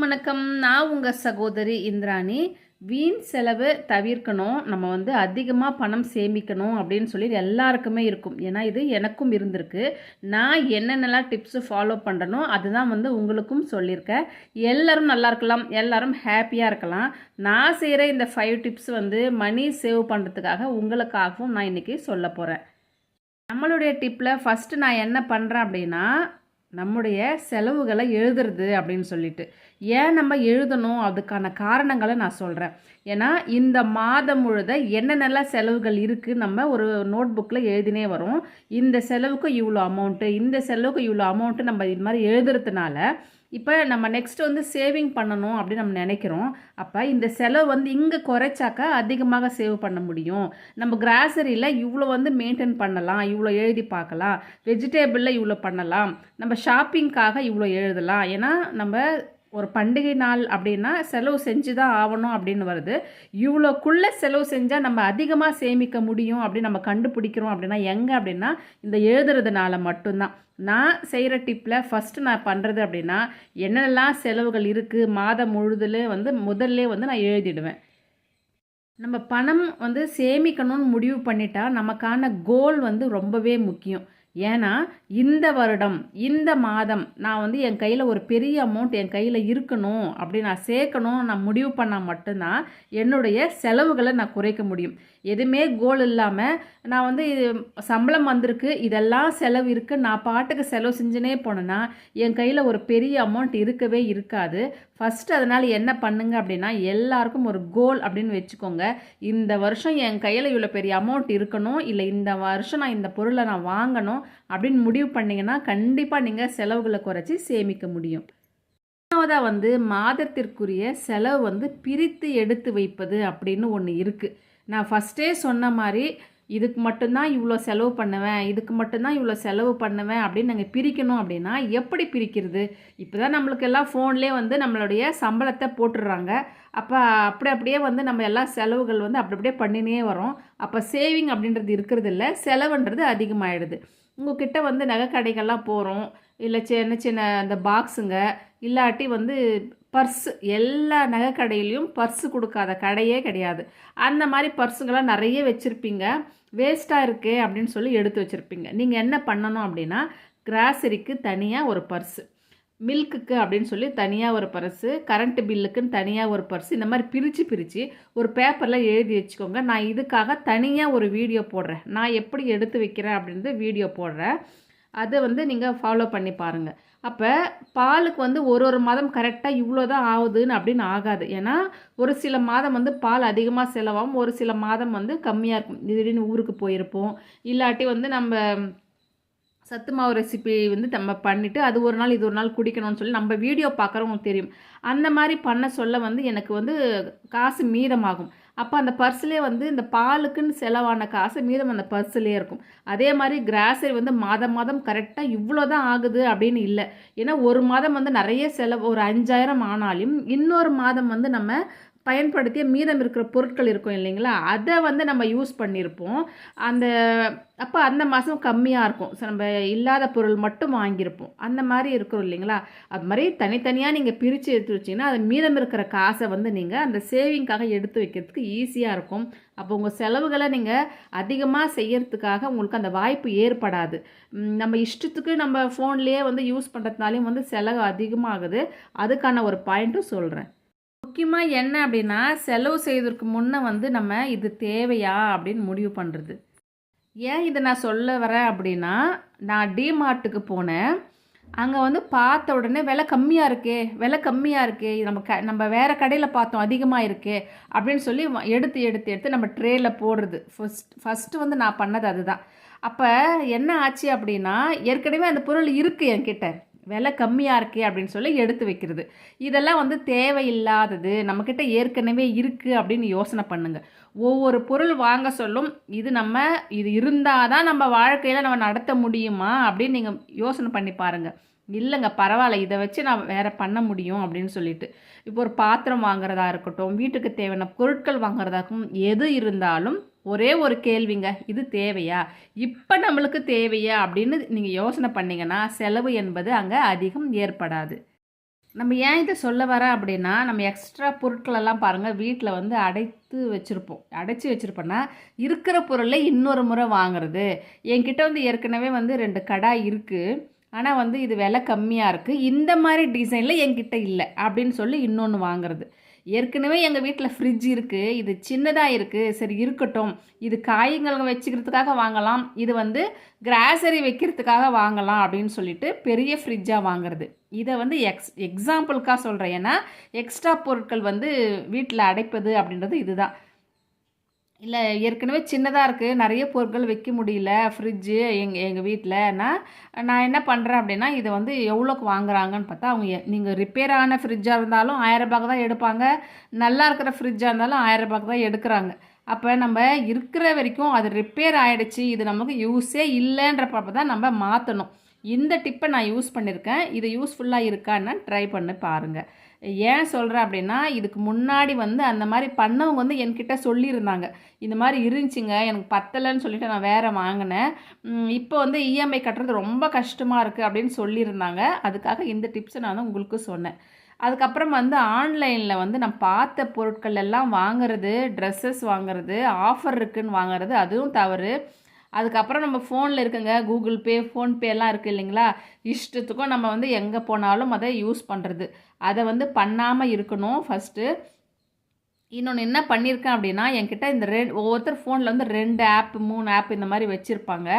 வணக்கம். நான் உங்கள் சகோதரி இந்திராணி. வீண் செலவு தவிர்க்கணும். நம்ம வந்து அதிகமாக பணம் சேமிக்கணும் அப்படின்னு சொல்லி எல்லாருக்குமே இருக்கும். ஏன்னா இது எனக்கும் இருந்திருக்கு. நான் என்னென்னலாம் டிப்ஸு ஃபாலோ பண்ணுறனோ அதுதான் வந்து உங்களுக்கும் சொல்லியிருக்கேன். எல்லோரும் நல்லா இருக்கலாம். எல்லோரும் ஹாப்பியாக இருக்கலாம். நான் செய்கிற இந்த ஃபைவ் டிப்ஸ் வந்து மணி சேவ் பண்ணுறதுக்காக உங்களுக்காகவும் நான் இன்றைக்கி சொல்ல போகிறேன் நம்மளுடைய டிப்பில் ஃபஸ்ட்டு நான் என்ன பண்ணுறேன் அப்படின்னா நம்முடைய செலவுகளை எழுதுறது அப்படின்னு சொல்லிட்டு. ஏன் நம்ம எழுதணும்? அதுக்கான காரணங்களை நான் சொல்கிறேன் ஏன்னா இந்த மாதம் முழுத என்னென்னலாம் செலவுகள் இருக்குது நம்ம ஒரு நோட் புக்கில் எழுதினே வரோம். இந்த செலவுக்கு இவ்வளோ அமௌண்ட்டு இந்த செலவுக்கு இவ்வளோ அமௌண்ட்டு நம்ம இது மாதிரி எழுதுறதுனால இப்போ நம்ம நெக்ஸ்ட் வந்து சேவிங் பண்ணணும் அப்படின்னு நம்ம நினைக்கிறோம். அப்போ இந்த செலவு வந்து இங்கே குறைச்சாக்கா அதிகமாக சேவ் பண்ண முடியும். நம்ம கிராசரியில் இவ்வளோ வந்து மெயின்டைன் பண்ணலாம் இவ்வளோ எழுதி பார்க்கலாம். வெஜிடேபிளில் இவ்வளோ பண்ணலாம். நம்ம ஷாப்பிங்க்காக இவ்வளோ எழுதலாம். ஏன்னா நம்ம ஒரு பண்டிகை நாள் அப்படின்னா செலவு செஞ்சு தான் ஆகணும் அப்படின்னு வருது. இவ்வளோக்குள்ளே செலவு செஞ்சால் நம்ம அதிகமாக சேமிக்க முடியும் அப்படின்னு நம்ம கண்டுபிடிக்கிறோம் அப்படின்னா எங்கே அப்படின்னா இந்த எழுதுறதுனால மட்டும்தான். நான் செய்கிற டிப்பில் ஃபஸ்ட்டு நான் பண்ணுறது அப்படின்னா என்னென்னலாம் செலவுகள் இருக்குது மாதம் முழுதில் வந்து முதல்ல வந்து நான் எழுதிடுவேன். நம்ம பணம் வந்து சேமிக்கணும்னு முடிவு பண்ணிட்டா நமக்கான கோல் வந்து ரொம்பவே முக்கியம். ஏன்னா இந்த வருடம் இந்த மாதம் நான் வந்து என் கையில் ஒரு பெரிய அமௌண்ட் என் கையில் இருக்கணும் அப்படி நான் சேர்க்கணும் நான் முடிவு பண்ணால் மட்டும்தான் என்னுடைய செலவுகளை நான் குறைக்க முடியும். எதுவுமே கோல் இல்லாமல் நான் வந்து இது சம்பளம் வந்திருக்கு இதெல்லாம் செலவு இருக்குது நான் பாட்டுக்கு செலவு செஞ்சுனே போனேன்னா என் கையில் ஒரு பெரிய அமௌண்ட் இருக்கவே இருக்காது. ஃபஸ்ட்டு அதனால் என்ன பண்ணுங்க அப்படின்னா எல்லாருக்கும் ஒரு கோல் அப்படின்னு வச்சுக்கோங்க. இந்த வருஷம் என் கையில் இவ்வளோ பெரிய அமௌண்ட் இருக்கணும் இல்லை இந்த வருஷம் நான் இந்த பொருளை நான் வாங்கணும் அப்படின்னு முடிவு பண்ணிங்கன்னா கண்டிப்பாக நீங்கள் செலவுகளை குறைச்சி சேமிக்க முடியும். மூணாவதாக வந்து மாதத்திற்குரிய செலவு வந்து பிரித்து எடுத்து வைப்பது அப்படின்னு ஒன்று இருக்குது நான் ஃபஸ்ட்டே சொன்ன மாதிரி இதுக்கு மட்டும்தான் இவ்வளோ செலவு பண்ணுவேன் இதுக்கு மட்டும்தான் இவ்வளோ செலவு பண்ணுவேன் அப்படின்னு நாங்கள் பிரிக்கணும் அப்படின்னா எப்படி பிரிக்கிறது? இப்போ தான் நம்மளுக்கு எல்லாம் ஃபோன்லேயே வந்து நம்மளுடைய சம்பளத்தை போட்டுடுறாங்க. அப்போ அப்படி அப்படியே வந்து நம்ம எல்லா செலவுகள் வந்து அப்படி அப்படியே பண்ணினே வரோம் அப்போ சேவிங் அப்படின்றது இருக்கிறது இல்லை செலவுன்றது அதிகமாகிடுது உங்ககிட்ட வந்து நகை கடைகள்லாம் போகிறோம் இல்லை சின்ன சின்ன அந்த பாக்ஸுங்க இல்லாட்டி வந்து பர்ஸு எல்லா நகை கடையிலையும் பர்ஸு கொடுக்காத கடையே கிடையாது. அந்த மாதிரி பர்ஸுங்கெல்லாம் நிறைய வச்சுருப்பீங்க. வேஸ்ட்டாக இருக்கே அப்படின்னு சொல்லி எடுத்து வச்சுருப்பீங்க. நீங்கள் என்ன பண்ணணும் அப்படின்னா கிராசரிக்கு தனியாக ஒரு பர்ஸு மில்க்குக்கு அப்படின்னு சொல்லி தனியாக ஒரு பர்ஸு கரண்ட்டு பில்லுக்குன்னு தனியாக ஒரு பர்ஸ் இந்த மாதிரி பிரித்து பிரித்து ஒரு பேப்பரில் எழுதி வச்சுக்கோங்க. நான் இதுக்காக தனியாக ஒரு வீடியோ போடுறேன். நான் எப்படி எடுத்து வைக்கிறேன் அப்படின்றது வீடியோ போடுறேன். அதை வந்து நீங்கள் ஃபாலோ பண்ணி பாருங்கள் அப்போ பாலுக்கு வந்து ஒரு ஒரு மாதம் கரெக்டாக இவ்வளோ தான் ஆகுதுன்னு அப்படின்னு ஆகாது. ஏன்னா ஒரு சில மாதம் வந்து பால் அதிகமாக செலவாகும். ஒரு சில மாதம் வந்து கம்மியாக இருக்கும். திடீர்னு ஊருக்கு போயிருப்போம். இல்லாட்டி வந்து நம்ம சத்து மாவு ரெசிபி வந்து நம்ம பண்ணிவிட்டு அது ஒரு நாள் இது ஒரு நாள் குடிக்கணும்னு சொல்லி நம்ம வீடியோ பார்க்குறவங்களுக்கு தெரியும். அந்த மாதிரி பண்ண சொல்ல வந்து எனக்கு வந்து காசு மீதமாகும். அப்போ அந்த பர்ஸ்லேயே வந்து இந்த பாலுக்குன்னு செலவான காசு மீதம் அந்த பர்ஸ்லேயே இருக்கும். அதே மாதிரி கிராசரி வந்து மாதம் மாதம் கரெக்டாக இவ்வளோ தான் ஆகுது அப்படின்னு இல்லை. ஏன்னா ஒரு மாதம் வந்து நிறைய செலவு ஒரு அஞ்சாயிரம் ஆனாலும் இன்னொரு மாதம் வந்து நம்ம பயன்படுத்திய மீதம் இருக்கிற பொருட்கள் இருக்கும் இல்லைங்களா? அதை வந்து நம்ம யூஸ் பண்ணியிருப்போம் அந்த அப்போ அந்த மாதம் கம்மியாக இருக்கும். ஸோ நம்ம இல்லாத பொருள் மட்டும் வாங்கியிருப்போம் அந்த மாதிரி இருக்கிறோம் இல்லைங்களா? அது மாதிரி தனித்தனியாக நீங்கள் பிரித்து எடுத்து வச்சிங்கன்னா அது மீதம் இருக்கிற காசை வந்து நீங்கள் அந்த சேவிங்காக எடுத்து வைக்கிறதுக்கு ஈஸியாக இருக்கும். அப்போ உங்கள் செலவுகளை நீங்கள் அதிகமாக செய்யறதுக்காக உங்களுக்கு அந்த வாய்ப்பு ஏற்படாது. நம்ம இஷ்டத்துக்கு நம்ம ஃபோன்லேயே வந்து யூஸ் பண்ணுறதுனாலையும் வந்து செலவு அதிகமாகுது. அதுக்கான ஒரு பாயிண்ட்டும் சொல்கிறேன் முக்கியமாக என்ன அப்படின்னா செலவு செய்வதற்கு முன்னே வந்து நம்ம இது தேவையா அப்படின்னு முடிவு பண்ணுறது ஏன் இதை நான் சொல்ல வரேன் அப்படின்னா நான் டிமார்ட்டுக்கு போனேன். அங்கே வந்து பார்த்த உடனே விலை கம்மியாக இருக்கே விலை கம்மியாக இருக்கே நம்ம க நம்ம வேறு கடையில் பார்த்தோம் அதிகமாக இருக்கே அப்படின்னு சொல்லி எடுத்து எடுத்து எடுத்து நம்ம ட்ரேயில் போடுறது. ஃபஸ்ட் ஃபஸ்ட்டு வந்து நான் பண்ணது அதுதான். அப்போ என்ன ஆச்சு அப்படின்னா ஏற்கனவே அந்த பொருள் இருக்குது என்கிட்ட. விலை கம்மியாக இருக்கே அப்படின்னு சொல்லி எடுத்து வைக்கிறது. இதெல்லாம் வந்து தேவையில்லாதது. நம்மக்கிட்ட ஏற்கனவே இருக்குது அப்படின்னு யோசனை பண்ணுங்கள் ஒவ்வொரு பொருள் வாங்க சொல்லும் இது நம்ம இது இருந்தால் தான் நம்ம வாழ்க்கையில் நம்ம நடத்த முடியுமா அப்படின்னு நீங்கள் யோசனை பண்ணி பாருங்கள் இல்லைங்க பரவாயில்ல இதை வச்சு நான் வேறு பண்ண முடியும் அப்படின்னு சொல்லிட்டு. இப்போ ஒரு பாத்திரம் வாங்குறதா இருக்கட்டும் வீட்டுக்கு தேவையான பொருட்கள் வாங்குறதாக்கும் எது இருந்தாலும் ஒரே ஒரு கேள்விங்க இது தேவையா? இப்போ நம்மளுக்கு தேவையா? அப்படின்னு நீங்கள் யோசனை பண்ணிங்கன்னா செலவு என்பது அங்கே அதிகம் ஏற்படாது. நம்ம ஏன் இதை சொல்ல வரேன் அப்படின்னா நம்ம எக்ஸ்ட்ரா பொருட்களெல்லாம் பாருங்கள் வீட்டில் வந்து அடைத்து வச்சுருப்போம். அடைச்சி வச்சுருப்போன்னா இருக்கிற பொருளை இன்னொரு முறை வாங்குறது. என்கிட்ட வந்து ஏற்கனவே வந்து ரெண்டு கடாய் இருக்குது ஆனால் வந்து இது விலை கம்மியாக இருக்குது இந்த மாதிரி டிசைனில் என்கிட்ட இல்லை அப்படின்னு சொல்லி இன்னொன்று வாங்குறது. ஏற்கனவே எங்கள் வீட்டில் ஃப்ரிட்ஜ் இருக்குது இது சின்னதாக இருக்குது சரி இருக்கட்டும். இது காய்கள் வச்சுக்கிறதுக்காக வாங்கலாம் இது வந்து கிராசரி வைக்கிறதுக்காக வாங்கலாம் அப்படின்னு சொல்லிட்டு பெரிய ஃப்ரிட்ஜாக வாங்குறது. இதை வந்து எக்ஸ் எக்ஸாம்பிளுக்காக சொல்கிறேன் ஏன்னா எக்ஸ்ட்ரா பொருட்கள் வந்து வீட்டில் அடைப்பது அப்படின்றது இதுதான். இல்லை ஏற்கனவே சின்னதாக இருக்குது நிறைய பொருட்கள் வைக்க முடியல. ஃப்ரிட்ஜு எங்கள் எங்கள் வீட்டில் நான் நான் என்ன பண்ணுறேன் அப்படின்னா இதை வந்து எவ்வளோக்கு வாங்குறாங்கன்னு பார்த்தா அவங்க நீங்கள் ரிப்பேர் ஆன ஃப்ரிட்ஜாக இருந்தாலும் ஆயரரூபாய்க்கு தான் எடுப்பாங்க. நல்லா இருக்கிற ஃப்ரிட்ஜாக இருந்தாலும் ஆயரரூபாய்க்கு தான் எடுக்கிறாங்க. அப்போ நம்ம இருக்கிற வரைக்கும் அது ரிப்பேர் ஆகிடுச்சு இது நமக்கு யூஸே இல்லைன்றப்ப தான் நம்ம மாற்றணும் இந்த டிப்பை நான் யூஸ் பண்ணியிருக்கேன். இது யூஸ்ஃபுல்லாக இருக்கான்னு ட்ரை பண்ணி பாருங்கள் ஏன் சொல்கிறேன் அப்படின்னா இதுக்கு முன்னாடி வந்து அந்த மாதிரி பண்ணவங்க வந்து என்கிட்ட சொல்லியிருந்தாங்க. இந்த மாதிரி இருந்துச்சுங்க எனக்கு பத்தலைன்னு சொல்லிட்டு நான் வேறு வாங்கினேன். இப்போ வந்து இஎம்ஐ கட்டுறது ரொம்ப கஷ்டமாக இருக்குது அப்படின்னு சொல்லியிருந்தாங்க. அதுக்காக இந்த டிப்ஸை நான் வந்து உங்களுக்கு சொன்னேன். அதுக்கப்புறம் வந்து ஆன்லைனில் வந்து நான் பார்த்த பொருட்கள் எல்லாம் வாங்குறது ட்ரெஸ்ஸஸ் வாங்குறது ஆஃபர் இருக்குதுன்னு வாங்குறது அதுவும் தவறு. அதுக்கப்புறம் நம்ம ஃபோனில் இருக்குங்க கூகுள் பே ஃபோன்பே எல்லாம் இருக்குது இல்லைங்களா? இஷ்டத்துக்கும் நம்ம வந்து எங்கே போனாலும் அதை யூஸ் பண்ணுறது அதை வந்து பண்ணாமல் இருக்கணும் ஃபஸ்ட்டு இன்னொன்று என்ன பண்ணியிருக்கேன் அப்படின்னா என்கிட்ட இந்த ரெண்டு ஒவ்வொருத்தர் ஃபோனில் வந்து ரெண்டு ஆப் மூணு ஆப் இந்த மாதிரி வச்சுருப்பாங்க.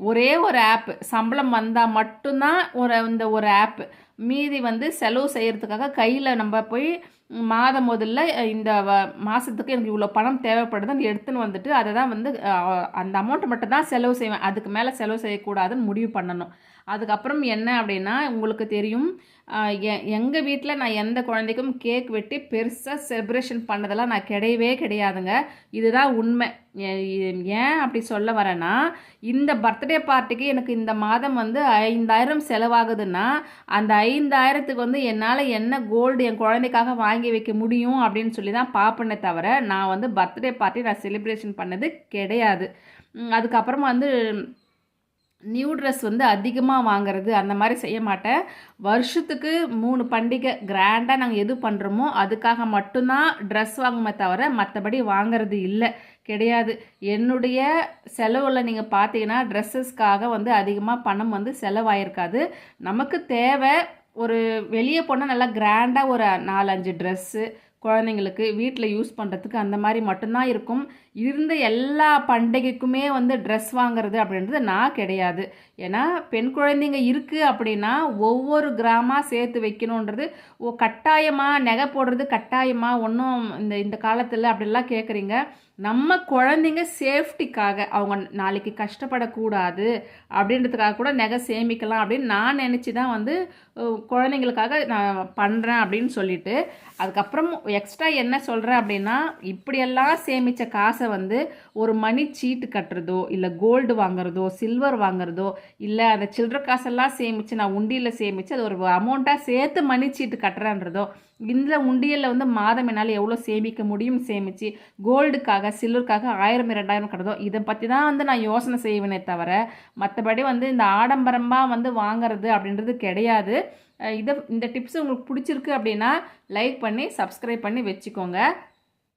ஒரே ஒரு ஆப் சம்பளம் வந்தால் மட்டும்தான் ஒரு இந்த ஒரு ஆப்பு மீதி வந்து செலவு செய்கிறதுக்காக கையில் நம்ம போய் மாதம் முதல்ல இந்த வ- மாதத்துக்கு எனக்கு இவ்வளோ பணம் தேவைப்படுதுன்னு எடுத்துன்னு வந்துட்டு அதை தான் வந்து அந்த அமௌண்ட்டை மட்டும் தான் செலவு செய்வேன். அதுக்கு மேலே செலவு செய்யக்கூடாதுன்னு முடிவு பண்ணணும். அதுக்கப்புறம் என்ன அப்படின்னா உங்களுக்கு தெரியும் எங்கள் வீட்டில் நான் எந்த குழந்தைக்கும் கேக் வெட்டி பெருசாக செலிப்ரேஷன் பண்ணதெல்லாம் நான் கிடையவே கிடையாதுங்க. இதுதான் உண்மை. ஏன் அப்படி சொல்ல வரேன்னா இந்த பர்த்டே பார்ட்டிக்கு எனக்கு இந்த மாதம் வந்து ஐந்தாயிரம் செலவாகுதுன்னா அந்த ஐந்தாயிரத்துக்கு வந்து என்னால் என்ன கோல்டு என் குழந்தைக்காக வாங்கி வைக்க முடியும் அப்படின்னு சொல்லி தான் பார்ப்பனே தவிர நான் வந்து பர்த்டே பார்ட்டி நான் செலிப்ரேஷன் பண்ணது கிடையாது. அதுக்கப்புறமா வந்து நியூ ட்ரெஸ் வந்து அதிகமாக வாங்குறது அந்த மாதிரி செய்ய மாட்டேன். வருஷத்துக்கு மூணு பண்டிகை கிராண்டாக நாங்கள் எது பண்ணுறோமோ அதுக்காக மட்டும்தான் ட்ரெஸ் வாங்குமே தவிர மற்றபடி வாங்கிறது இல்லை. கிடையாது. என்னுடைய செலவில் நீங்கள் பார்த்தீங்கன்னா ட்ரெஸ்ஸஸ்க்காக வந்து அதிகமாக பணம் வந்து செலவாயிருக்காது. நமக்கு தேவை ஒரு வெளியே போனால் நல்லா கிராண்டாக ஒரு நாலஞ்சு ட்ரெஸ்ஸு குழந்தைங்களுக்கு வீட்டில் யூஸ் பண்ணுறதுக்கு அந்த மாதிரி மட்டும்தான் இருக்கும். இருந்த எல்லா பண்டிகைக்குமே வந்து ட்ரெஸ் வாங்குறது அப்படின்றது நான் கிடையாது. ஏன்னா பெண் குழந்தைங்க இருக்குது அப்படின்னா ஒவ்வொரு கிராமாக சேர்த்து வைக்கணுன்றது ஓ கட்டாயமாக நகை போடுறது கட்டாயமாக ஒன்றும் இந்த இந்த காலத்தில் அப்படிலாம் கேட்குறீங்க நம்ம குழந்தைங்க சேஃப்டிக்காக அவங்க நாளைக்கு கஷ்டப்படக்கூடாது அப்படின்றதுக்காக கூட நகை சேமிக்கலாம் அப்படின்னு நான் நினச்சி தான் வந்து குழந்தைங்களுக்காக நான் பண்ணுறேன் அப்படின்னு சொல்லிட்டு அதுக்கப்புறம் எக்ஸ்ட்ரா என்ன சொல்கிறேன் அப்படின்னா இப்படியெல்லாம் சேமித்த காசை வந்து ஒரு மணி சீட்டு கட்டுறதோ இல்லை கோல்டு வாங்குறதோ சில்வர் வாங்குறதோ இல்லை அந்த சில்லற காசெல்லாம் சேமித்து நான் உண்டியில் சேமித்து அது ஒரு அமௌண்ட்டாக சேர்த்து மணி சீட்டு கட்டுறேன்றதோ இந்த உண்டியலில் வந்து மாதம் என்னால் எவ்வளோ சேமிக்க முடியும் சேமித்து கோல்டுக்காக சில்வருக்காக ஆயிரம் இரண்டாயிரம் கட்டுறதோ இதை பற்றி தான் வந்து நான் யோசனை செய்வேனே தவிர மற்றபடி வந்து இந்த ஆடம்பரமாக வந்து வாங்குறது அப்படின்றது கிடையாது. இதை இந்த டிப்ஸ் உங்களுக்கு பிடிச்சிருக்கு அப்படின்னா லைக் பண்ணி சப்ஸ்கிரைப் பண்ணி வச்சுக்கோங்க.